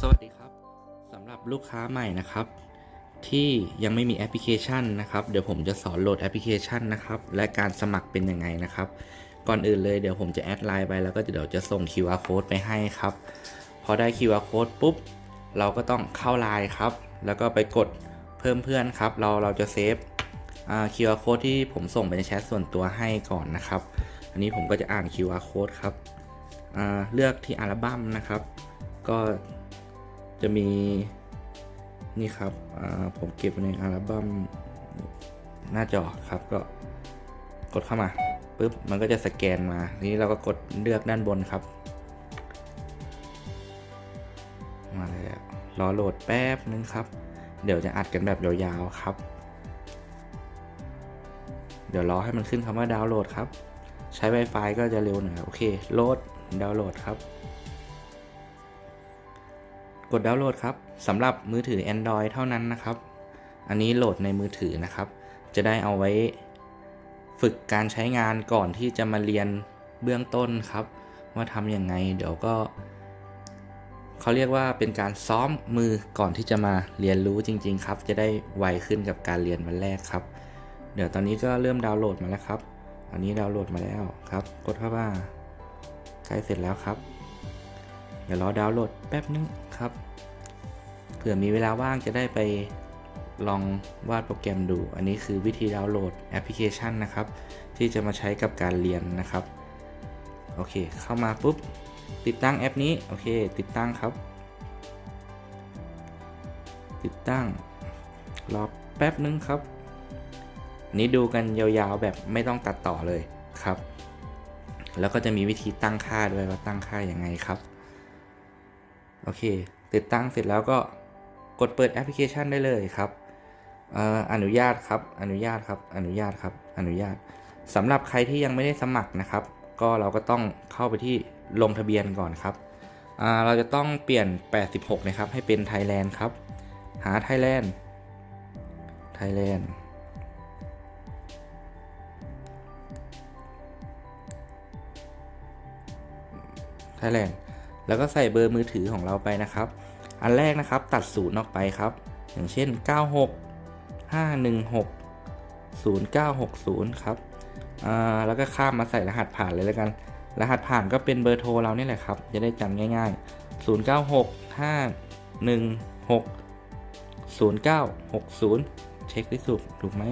สวัสดีครับสำหรับลูกค้าใหม่นะครับ ที่ยังไม่มีแอปพลิเคชันนะครับ เดี๋ยวผมจะสอนโหลดแอปพลิเคชันนะครับ และการสมัครเป็นยังไงนะครับ ก่อนอื่นเลยเดี๋ยวผมจะแอดไลน์ไปแล้วก็เดี๋ยวจะส่ง QR code ไปให้ครับ พอได้ QR code ปุ๊บ เราก็ต้องเข้าไลน์ครับ แล้วก็ไปกดเพิ่มเพื่อนครับ เราเราจะเซฟอ่า QR code ที่ผมส่งไปในแชทส่วนตัวให้ก่อนนะครับ อันนี้ผมก็จะอ่าน QR code ครับเลือกที่อัลบั้มนะครับ ก็ จะมีนี่ครับผมเก็บในอัลบั้มหน้าจอครับก็กดเข้ามาปุ๊บมันก็จะสแกนมาทีนี้เราก็กดเลือกด้านบนครับ มาแล้วรอโหลดแป๊บนึงครับ เดี๋ยวจะอัดกันแบบยาวๆครับ เดี๋ยวรอให้มันขึ้นคำว่าดาวน์โหลดครับ ใช้ Wi-Fi ก็จะเร็วหน่อยโอเคโหลดดาวน์โหลดครับ กดดาวน์โหลดครับสำหรับมือถือ Android เท่านั้นนะครับ อันนี้โหลดในมือถือนะครับ จะได้เอาไว้ ฝึกการใช้งานก่อนที่จะมาเรียนเบื้องต้นครับ ว่าทำยังไง เดี๋ยวก็เขาเรียกว่าเป็นการซ้อมมือก่อนที่จะมาเรียนรู้จริง ๆ ครับ จะได้ไวขึ้นกับการเรียนวันแรกครับ เดี๋ยวตอนนี้ก็เริ่มดาวน์โหลดมาแล้วครับ อันนี้ดาวน์โหลดมาแล้วครับ กดเข้ามาใกล้เสร็จแล้วครับ เดี๋ยวรอดาวน์โหลดแป๊บนึงครับ เผื่อมีเวลาว่างจะได้ไปลองวาดโปรแกรมดู อันนี้คือวิธีดาวน์โหลดแอปพลิเคชันนะครับ ที่จะมาใช้กับการเรียนนะครับ โอเค เข้ามาปุ๊บ ติดตั้งแอปนี้ โอเค ติดตั้งครับ ติดตั้ง รอแป๊บนึงครับ นี้ดูกันยาวๆแบบไม่ต้องตัดต่อเลยครับ แล้วก็จะมีวิธีตั้งค่าด้วยว่าตั้งค่ายังไงครับ โอเค ติดตั้งเสร็จแล้วก็กดเปิดแอปพลิเคชันได้เลยครับอนุญาตครับ อนุญาตครับ อนุญาตครับ อนุญาตสำหรับใครที่ยังไม่ได้สมัครนะครับ ก็เราก็ต้องเข้าไปที่ลงทะเบียนก่อนครับ เราจะต้องเปลี่ยน 86 นะครับ ให้เป็น Thailand ครับ หา Thailand Thailand Thailand แล้วก็ใส่เบอร์มือถือของเราไปนะครับ อันแรกนะครับตัดศูนย์ออกไปครับ อย่างเช่น 96 516 0960 ครับแล้วก็ข้ามมาใส่รหัสผ่านเลยแล้วกัน รหัสผ่านก็เป็นเบอร์โทรเรานี่แหละครับ จะได้จำง่าย ๆ 096 516 0960 เช็คที่สุดถูกไหม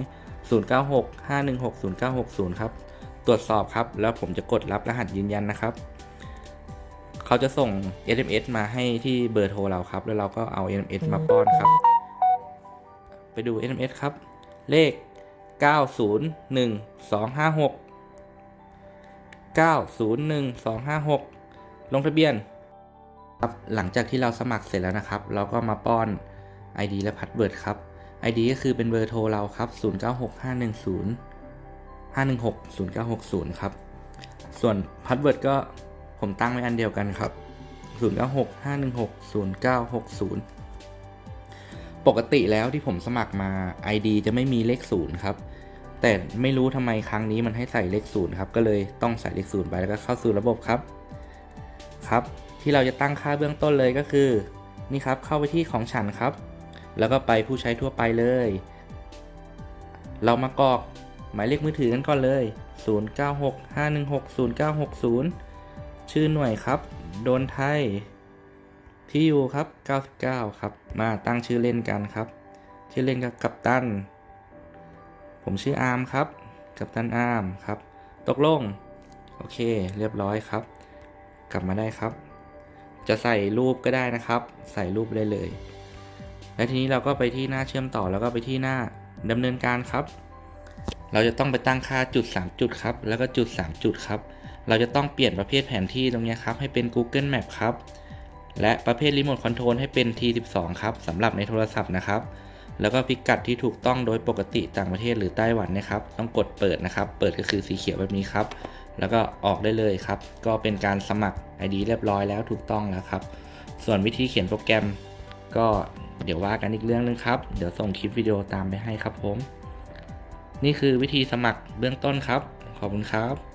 096 516 0960 ครับ ตรวจสอบครับ แล้วผมจะกดรับรหัสยืนยันนะครับ เขาจะส่ง SMS มาให้ที่เบอร์โทรเราครับ แล้วเราก็เอา SMS มาป้อนครับ ไปดู SMS ครับ เลข 901256 901256 ลงทะเบียนครับหลังจากที่เราสมัครเสร็จแล้วนะครับ เราก็มาป้อน ID และพาสเวิร์ดครับ ID ก็คือเป็นเบอร์โทรเราครับ 096510 516 0960 ครับ ส่วนพาสเวิร์ดก็ ผมตั้งไว้อันเดียวกันครับ 096516 0960 ปกติแล้วที่ผมสมัครมา ID จะไม่มีเลขศูนย์ครับ แต่ไม่รู้ทำไมครั้งนี้มันให้ใส่เลขศูนย์ครับ ก็เลยต้องใส่เลขศูนย์ไปแล้วก็เข้าสู่ระบบครับ ครับ ที่เราจะตั้งค่าเบื้องต้นเลยก็คือ นี่ครับ เข้าไปที่ของฉันครับ แล้วก็ไปผู้ใช้ทั่วไปเลย เรามากรอกหมายเลขมือถือกันก่อนเลย 0965160960 ชื่อหน่วยครับ โดนไทย ที่อยู่ครับ 99 ครับ มาตั้งชื่อเล่นกันครับ ชื่อเล่นกับกัปตัน ผมชื่ออาร์มครับ กัปตันอาร์มครับ ตกลง โอเค เรียบร้อยครับ กลับมาได้ครับ จะใส่รูปก็ได้นะครับ ใส่รูปได้เลย และทีนี้เราก็ไปที่หน้าเชื่อมต่อแล้วก็ไปที่หน้าดำเนินการครับ เราจะต้องไปตั้งค่าจุด 3 จุดครับ แล้วก็จุด 3 จุดครับ เราจะต้องเปลี่ยนประเภทแผนที่ตรงนี้ครับ ให้เป็น Google Map ครับ และประเภทรีโมทคอนโทรลให้เป็น T12 ครับสำหรับในโทรศัพท์นะครับ แล้วก็พิกัดที่ถูกต้องโดยปกติต่างประเทศหรือไต้หวันนะครับ ต้องกดเปิดนะครับ เปิดก็คือสีเขียวแบบนี้ครับ แล้วก็ออกได้เลยครับ ก็เป็นการสมัคร ID เรียบร้อยแล้วถูกต้องแล้วครับ ส่วนวิธีเขียนโปรแกรม ก็เดี๋ยวว่ากันอีกเรื่องนึงครับ เดี๋ยวส่งคลิปวิดีโอตามไปให้ครับผม นี่คือวิธีสมัครเบื้องต้นครับ ขอบคุณครับ